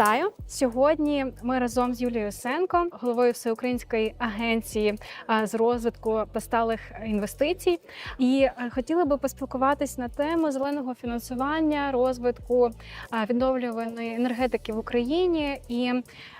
Вітаю сьогодні. Ми разом з Юлією Сенко, головою всеукраїнської агенції з розвитку та сталих інвестицій, і е, хотіли би поспілкуватись на тему зеленого фінансування, розвитку відновлюваної енергетики в Україні і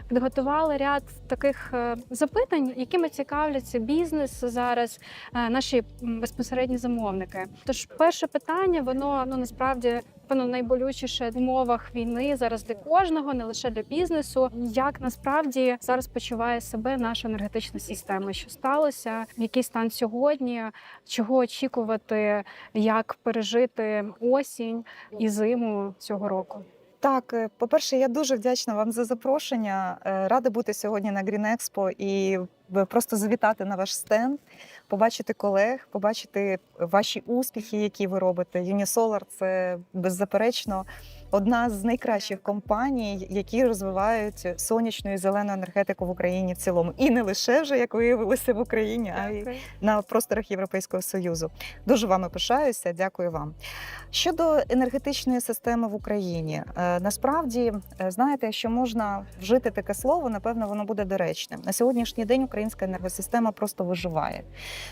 підготували ряд таких е, запитань, якими цікавляться бізнес зараз, е, наші безпосередні замовники. Тож, перше питання, воно ну насправді певно найболючіше в умовах війни зараз для кожного, не лише для бізнесу. Як насправді зараз почуває себе наша енергетична система? Що сталося? Який стан сьогодні? Чого очікувати? Як пережити осінь і зиму цього року? Так, е, по-перше, я дуже вдячна вам за запрошення. Е, Рада бути сьогодні на Green Expo і просто завітати на ваш стенд, побачити колег, побачити ваші успіхи, які ви робите. Unisolar – це беззаперечно одна з найкращих компаній, які розвивають сонячну і зелену енергетику в Україні в цілому. І не лише вже як виявилося в Україні, а й на просторах Європейського союзу. Дуже вами пишаюся. Дякую вам. Щодо енергетичної системи в Україні, е, насправді е, знаєте, якщо можна вжити таке слово, напевно, воно буде доречним. На сьогоднішній день українська енергосистема просто виживає.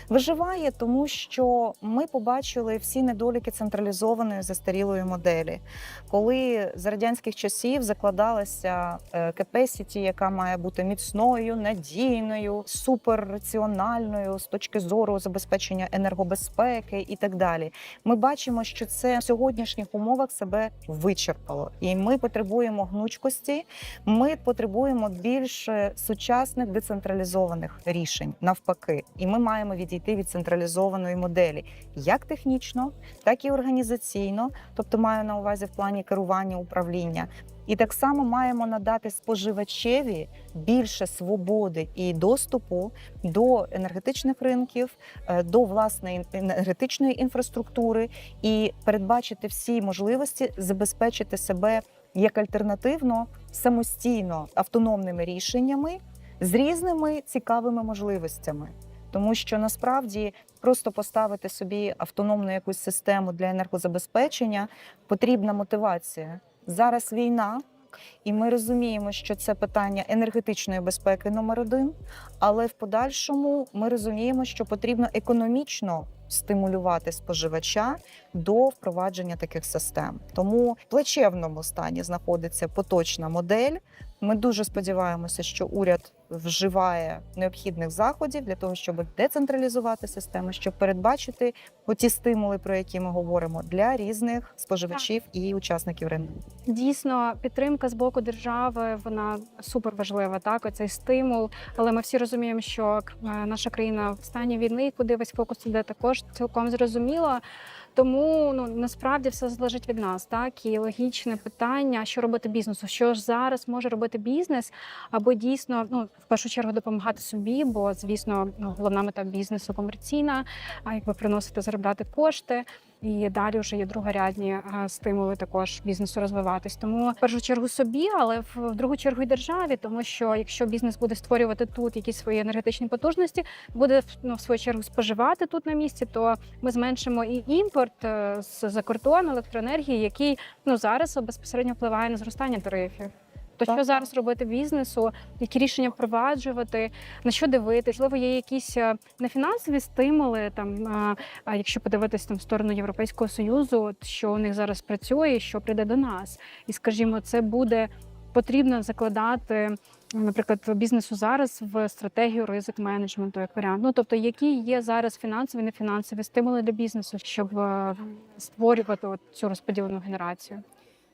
Виживає, тому що ми побачили всі недоліки централізованої застарілої моделі, коли з радянських часів закладалася е, capacity, яка має бути міцною, надійною, суперраціональною з точки зору забезпечення енергобезпеки і так далі. Ми бачимо, що це в сьогоднішніх умовах себе вичерпало, і ми потребуємо гнучкості. Ми потребуємо більш сучасних децентралізованих рішень навпаки, і ми маємо відійти від централізованої моделі, як технічно, так і організаційно, тобто маю на увазі в плані керування управління. І так само маємо надати споживачеві більше свободи і доступу до енергетичних ринків, е, до власної енергетичної інфраструктури і передбачити всі можливості забезпечити себе як альтернативно самостійно автономними рішеннями з різними цікавими можливостями. Тому що насправді просто поставити собі автономну якусь систему для енергозабезпечення потрібна мотивація. Зараз війна, і ми розуміємо, що це питання енергетичної безпеки номер один. Але в подальшому ми розуміємо, що потрібно економічно стимулювати споживача до впровадження таких систем. Тому в плачевному стані знаходиться поточна модель. Ми дуже сподіваємося, що уряд вживає необхідних заходів для того, щоб децентралізувати систему, щоб передбачити оті стимули, про які ми говоримо, для різних споживачів і учасників ринку. Дійсно, підтримка з боку держави вона супер важлива. Так, оцей стимул. Але ми всі розуміємо, що е, наша країна в стані війни, куди весь фокус іде, також цілком зрозуміло. Тому ну насправді все залежить від нас, так і логічне питання, що робити бізнесу, що ж зараз може робити бізнес, аби дійсно ну в першу чергу допомагати собі, бо звісно, ну, головна мета бізнесу комерційна, а якби приносити заробляти кошти. І далі вже є другорядні стимули також бізнесу розвиватись. Тому в першу чергу собі, але в, другу чергу й державі, тому що якщо бізнес буде створювати тут якісь свої енергетичні потужності, буде ну, в свою чергу споживати тут на місці, то ми зменшимо і імпорт е, з за кордону електроенергії, який ну зараз безпосередньо впливає на зростання тарифів. То Так. що зараз робити бізнесу, які рішення впроваджувати, на що дивитися? Можливо, є якісь е, нефінансові стимули, там а, а якщо подивитись там в сторону Європейського союзу, що у них зараз працює, що прийде до нас, і скажімо, це буде потрібно закладати. Наприклад, бізнесу зараз в стратегію ризик менеджменту як варіант. Ну тобто, які є зараз фінансові, нефінансові стимули для бізнесу, щоб е, створювати от цю розподілену генерацію.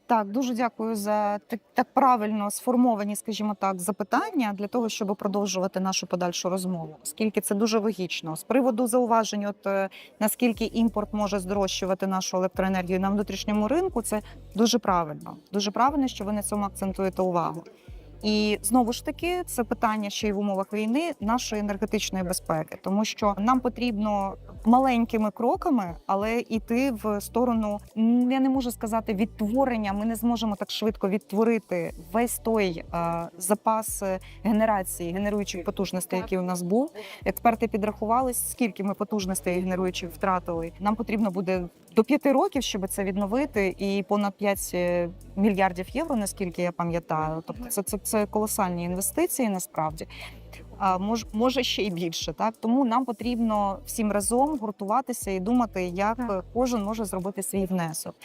Так, дуже дякую за так, так правильно сформовані, скажімо так, запитання для того, щоб продовжувати нашу подальшу розмову, оскільки це дуже логічно. З приводу зауважень, от е, наскільки імпорт може здорожчувати нашу електроенергію на внутрішньому ринку, це дуже правильно. Дуже правильно, що ви на цьому акцентуєте увагу. І знову ж таки, це питання ще й в умовах війни нашої енергетичної безпеки, тому що нам потрібно маленькими кроками, але йти в сторону я не можу сказати відтворення. Ми не зможемо так швидко відтворити весь той е, запас е, генерації генеруючих потужностей, який у нас був. Експерти підрахували, скільки ми потужностей генеруючих втратили. Нам потрібно буде до п'яти років, щоб це відновити, і понад 5 е, мільярдів євро, наскільки я пам'ятаю. Тобто, це, це, це колосальні інвестиції насправді. А мож, може ще й більше. Так тому нам потрібно всім разом гуртуватися і думати, як Так. кожен може зробити свій внесок.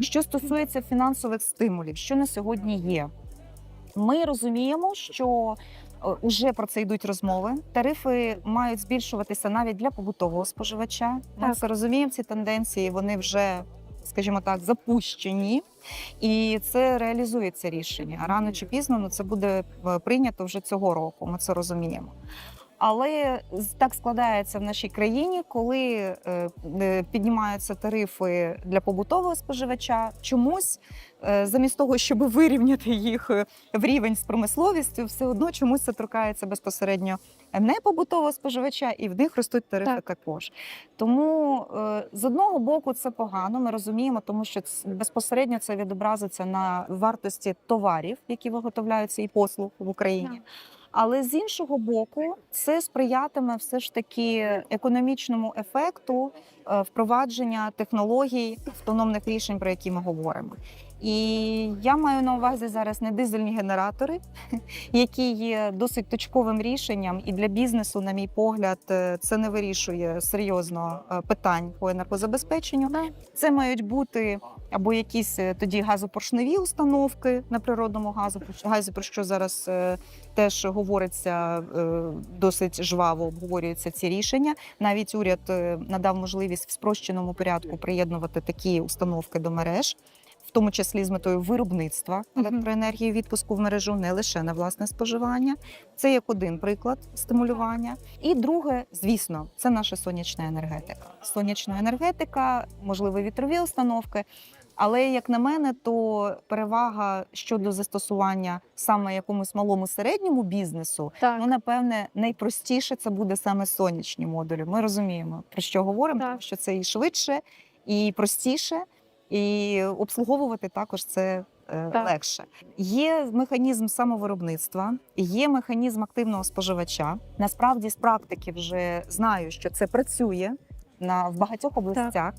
Що стосується фінансових стимулів, що на сьогодні є, ми розуміємо, що вже про це йдуть розмови. Тарифи мають збільшуватися навіть для побутового споживача. Ми Так. все розуміємо ці тенденції. Вони вже, скажімо так, запущені, і це реалізується рішення. Рано чи пізно ну, це буде е, прийнято вже цього року. Ми це розуміємо. Але так складається в нашій країні, коли е, е, піднімаються тарифи для побутового споживача, чомусь е, замість того, щоб вирівняти їх е, в рівень з промисловістю, все одно чомусь це торкається безпосередньо не побутового споживача, і в них ростуть тарифи Так. також. Тому е, з одного боку це погано. Ми розуміємо, тому що безпосередньо це відобразиться на вартості товарів, які виготовляються і послуг в Україні. Так. Але з іншого боку, це сприятиме все ж таки економічному ефекту е, впровадження технологій автономних рішень, про які ми говоримо. І я маю на увазі зараз не дизельні генератори, які є досить точковим рішенням, і для бізнесу, на мій погляд, е, це не вирішує серйозно е, питань по енергозабезпеченню. Це мають бути або якісь е, тоді газопоршневі установки на природному газу, газі, про що зараз теж говориться досить жваво, обговорюються ці рішення. Навіть уряд надав можливість в спрощеному порядку приєднувати такі установки до мереж. В тому числі з метою виробництва електроенергії, відпуску в мережу не лише на власне споживання. Це як один приклад стимулювання. І друге, звісно, це наша сонячна енергетика. Сонячна енергетика, можливо, вітрові установки. Але як на мене, то перевага щодо застосування саме якомусь малому середньому бізнесу, Так. ну напевне, найпростіше це буде саме сонячні модулі. Ми розуміємо про що говоримо, Так. тому що це і швидше, і простіше, і обслуговувати також це. е, Так. Легше є механізм самовиробництва, є механізм активного споживача. Насправді з практики вже знаю, що це працює на в багатьох областях.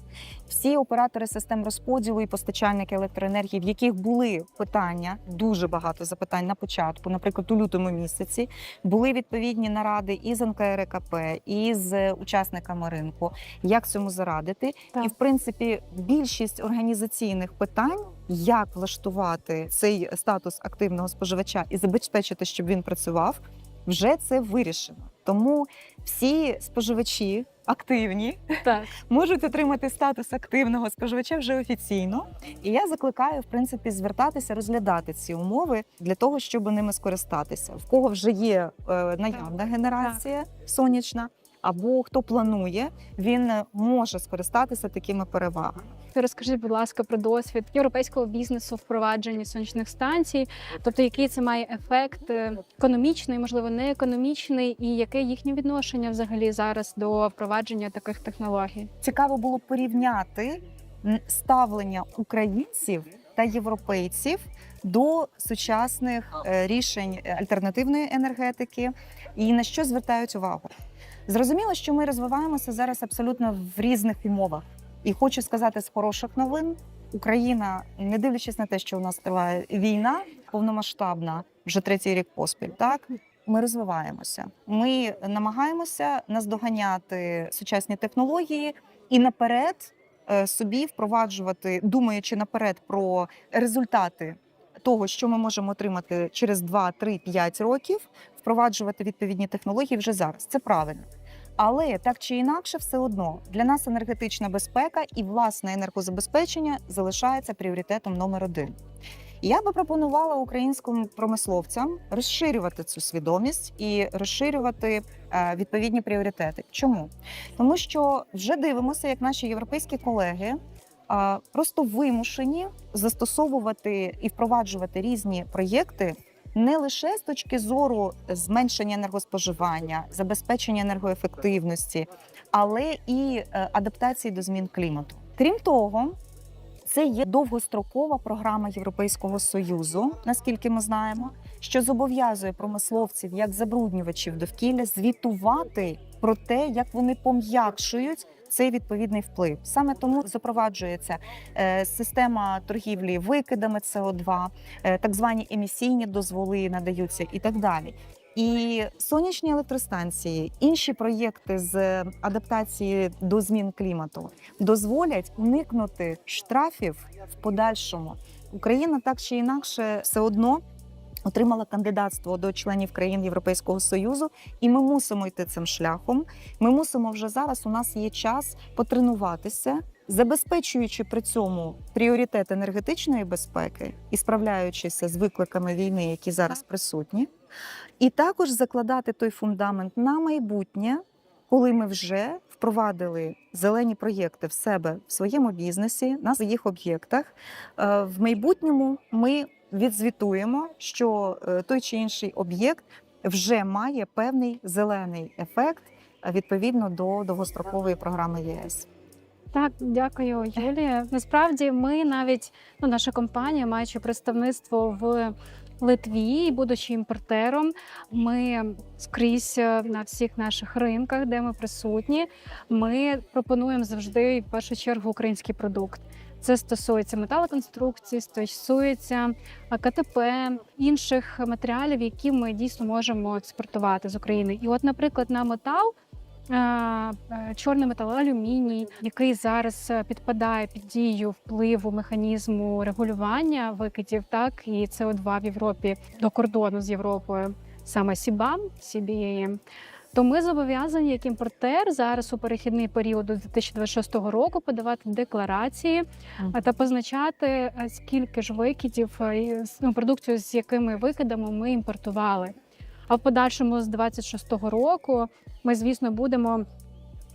Всі оператори систем розподілу і постачальники електроенергії, в яких були питання, дуже багато запитань на початку, наприклад, у лютому місяці, були відповідні наради і з НКРКП, і з учасниками ринку, як цьому зарадити. Так. І в принципі більшість організаційних питань, як влаштувати цей статус активного споживача і забезпечити, щоб він працював, вже це вирішено. Тому всі споживачі активні Так. можуть отримати статус активного споживача вже офіційно. І я закликаю, в принципі, звертатися, розглядати ці умови для того, щоб ними скористатися. В кого вже є е, наявна генерація сонячна, або хто планує, він е, може скористатися такими перевагами. Розкажіть, будь ласка, про досвід європейського бізнесу впровадження сонячних станцій, тобто який це має ефект е, економічний, можливо, не економічний, і яке їхнє відношення взагалі зараз до впровадження таких технологій? Цікаво було порівняти ставлення українців та європейців до сучасних е, рішень альтернативної енергетики і на що звертають увагу. Зрозуміло, що ми розвиваємося зараз абсолютно в різних умовах. І хочу сказати з хороших новин: Україна, не дивлячись на те, що у нас триває війна повномасштабна, вже третій рік поспіль, так ми розвиваємося. Ми намагаємося наздоганяти сучасні технології і наперед е, собі впроваджувати, думаючи наперед про результати того, що ми можемо отримати через 2, 3, 5 років, впроваджувати відповідні технології вже зараз. Це правильно. Але так чи інакше, все одно для нас енергетична безпека і власне енергозабезпечення залишається пріоритетом номер один. Я би пропонувала українським промисловцям розширювати цю свідомість і розширювати е, відповідні пріоритети. Чому? Тому що вже дивимося, як наші європейські колеги просто вимушені застосовувати і впроваджувати різні проєкти не лише з точки зору зменшення енергоспоживання, забезпечення енергоефективності, але і е, адаптації до змін клімату. Крім того, це є довгострокова програма Європейського союзу, наскільки ми знаємо, що зобов'язує промисловців як забруднювачів довкілля звітувати про те, як вони пом'якшують цей відповідний вплив. Саме тому запроваджується е, система торгівлі викидами СО2, е, так звані емісійні дозволи надаються і так далі. І сонячні електростанції, інші проєкти з адаптації до змін клімату дозволять уникнути штрафів в подальшому. Україна так чи інакше все одно отримала кандидатство до членів країн Європейського союзу, і ми мусимо йти цим шляхом. Ми мусимо вже зараз. У нас є час потренуватися, забезпечуючи при цьому пріоритет енергетичної безпеки і справляючися з викликами війни, які зараз присутні, і також закладати той фундамент на майбутнє, коли ми вже впровадили зелені проєкти в себе в своєму бізнесі, на своїх об'єктах. Е, В майбутньому ми відзвітуємо, що е, той чи інший об'єкт вже має певний зелений ефект е, відповідно до довгострокової програми ЄС. Так, дякую, Юлія. Насправді, ми навіть ну, наша компанія, маючи представництво в Литві, будучи імпортером, ми скрізь е, на всіх наших ринках, де ми присутні, ми пропонуємо завжди в першу чергу український продукт. Це стосується металоконструкцій, стосується е, КТП, інших матеріалів, які ми дійсно можемо експортувати з України. І, от, наприклад, на метал. е, е, Чорний метал, алюміній, який зараз підпадає під дію впливу механізму регулювання викидів, так і СО2 в Європі до кордону з Європою, саме СІБАМ, CBAM, то ми зобов'язані як імпортер зараз у перехідний період до 2026 року подавати декларації та позначати, е, скільки ж викидів е, ну, продукцію, з якими викидами ми імпортували. А в подальшому з 26-го року ми, звісно, будемо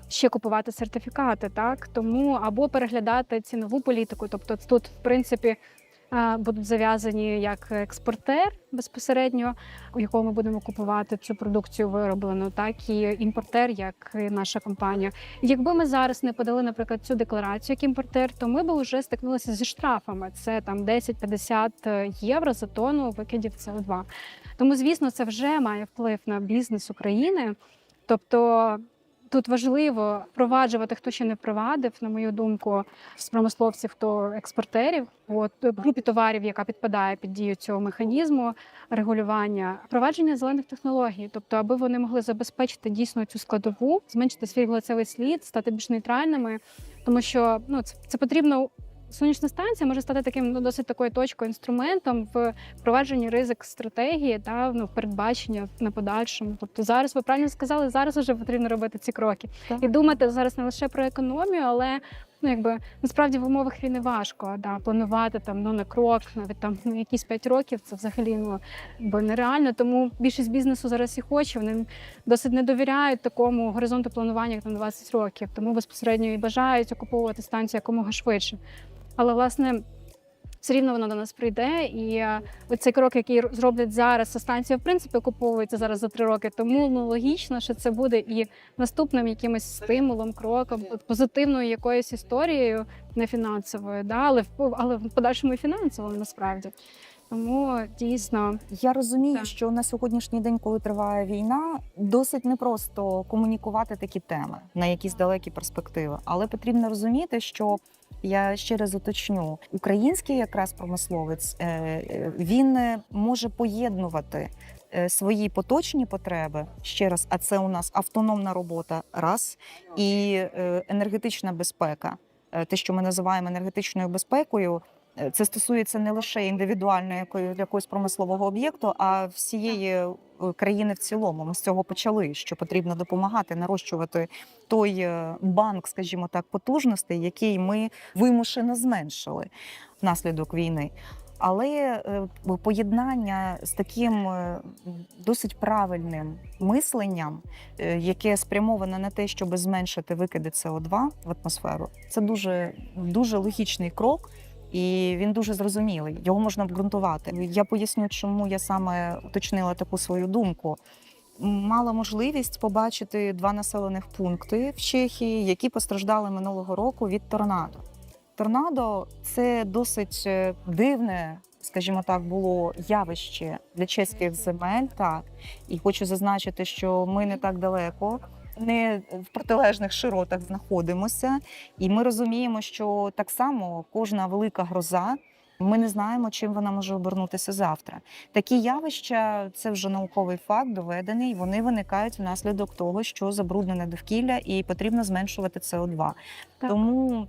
ще купувати сертифікати, так тому або переглядати цінову політику. Тобто, тут, в принципі, будуть зав'язані як експортер безпосередньо, у якого ми будемо купувати цю продукцію вироблену, так і імпортер, як наша компанія. Якби ми зараз не подали, наприклад, цю декларацію як імпортер, то ми б вже стикнулися зі штрафами. Це там 10-50 євро за тонну викидів СО2. Тому, звісно, це вже має вплив на бізнес України. Тобто тут важливо впроваджувати, хто ще не впровадив, на мою думку, з промисловців, хто експортерів, от групі товарів, яка підпадає під дію цього механізму регулювання, впровадження зелених технологій, тобто, аби вони могли забезпечити дійсно цю складову, зменшити свій глицевий слід, стати більш нейтральними, тому що ну це, це потрібно. Сонячна станція може стати таким ну, досить такою точкою, інструментом в впровадженні ризик стратегії та ну, передбачення на подальшому. Тобто зараз ви правильно сказали, зараз вже потрібно робити ці кроки Так. і думати зараз не лише про економію, але ну якби насправді в умовах війни важко да, планувати там ну на крок, навіть там на якісь 5 років. Це взагалі ну бо нереально. Тому більшість бізнесу зараз і хоче. Вони досить не довіряють такому горизонту планування, як там 20 років. Тому безпосередньо і бажають окуповувати станцію якомога швидше. Але власне. Все рівно воно до нас прийде, і е, цей крок, який зроблять зараз, станція в принципі окуповується зараз за три роки. Тому ну логічно, що це буде і наступним якимось стимулом, кроком, позитивною якоюсь історією, не фінансовою, да, але в але в подальшому і фінансовою насправді. Тому дійсно Я розумію, Так. що на сьогоднішній день, коли триває війна, досить непросто комунікувати такі теми на якісь далекі перспективи. Але потрібно розуміти, що я ще раз уточню, український якраз промисловець е, е, він е, може поєднувати. Свої поточні потреби ще раз, а це у нас автономна робота, раз і енергетична безпека. Те, що ми називаємо енергетичною безпекою, Це стосується не лише індивідуальної якогось промислового об'єкту, а всієї е, країни в цілому. Ми з цього почали. Що потрібно допомагати нарощувати той е, банк, скажімо так, потужностей, який ми вимушено зменшили внаслідок війни. Але е, поєднання з таким досить правильним мисленням, яке спрямоване на те, щоб зменшити викиди СО2 в атмосферу, це дуже, дуже логічний крок. І він дуже зрозумілий. Його можна обґрунтувати. Я поясню, чому я саме уточнила таку свою думку. Мала можливість побачити два населених пункти в Чехії, які постраждали минулого року від торнадо. Торнадо це досить е, дивне, скажімо так, було явище для чеських земель. Так і хочу зазначити, що ми не так далеко не в протилежних широтах знаходимося, і ми розуміємо, що так само кожна велика гроза. Ми не знаємо, чим вона може обернутися завтра. Такі явища це вже науковий факт, доведений. Вони виникають внаслідок того, що забруднене довкілля, і потрібно зменшувати СО2. Так. Тому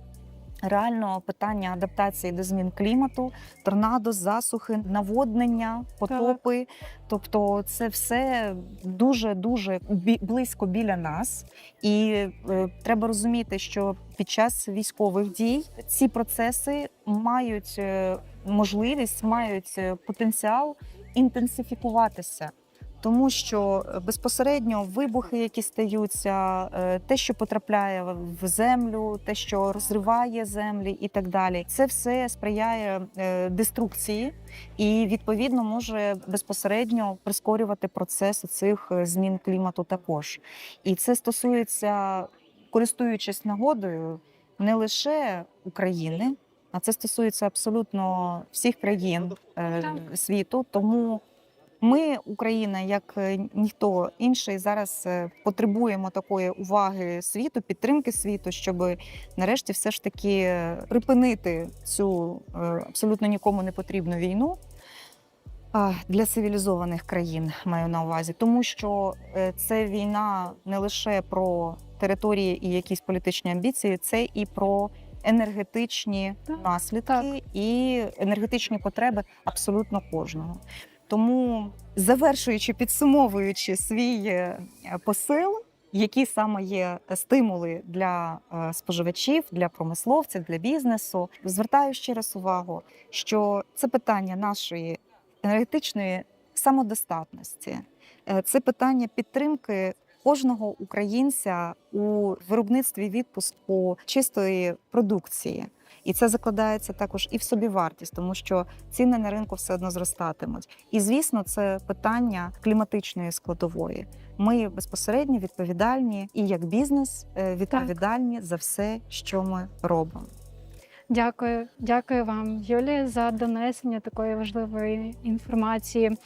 реально питання адаптації до змін клімату, торнадо, засухи, наводнення, потопи. Тобто, це все дуже дуже близько біля нас, і е, треба розуміти, що під час військових дій ці процеси мають е, можливість, мають е, потенціал інтенсифікуватися. Тому що е, безпосередньо вибухи, які стаються, е, те, що потрапляє в землю, те, що розриває землі, і так далі, це все сприяє е, деструкції і відповідно може безпосередньо прискорювати процес цих змін клімату. Також і це стосується, користуючись нагодою, не лише України, а це стосується абсолютно всіх країн е, світу. Тому ми, Україна, як е, ніхто інший, зараз е, потребуємо такої уваги світу, підтримки світу, щоб нарешті все ж таки е, припинити цю абсолютно нікому не потрібну війну. Для цивілізованих країн маю на увазі, тому що це війна не лише про території і якісь політичні амбіції, це і про енергетичні Так, наслідки так. і енергетичні потреби абсолютно кожного. Тому, завершуючи, підсумовуючи свій е, посил, які саме є стимули для е, споживачів, для промисловців, для бізнесу, звертаю ще раз увагу, що це питання нашої енергетичної самодостатності, Е, це питання підтримки кожного українця у виробництві відпуску чистої продукції. І це закладається також і в собівартість, тому що ціни на ринку все одно зростатимуть. І звісно, це питання кліматичної складової. Ми безпосередньо відповідальні і як бізнес е, відповідальні за все, що ми робимо. Дякую, дякую вам, Юлія, за донесення такої важливої інформації.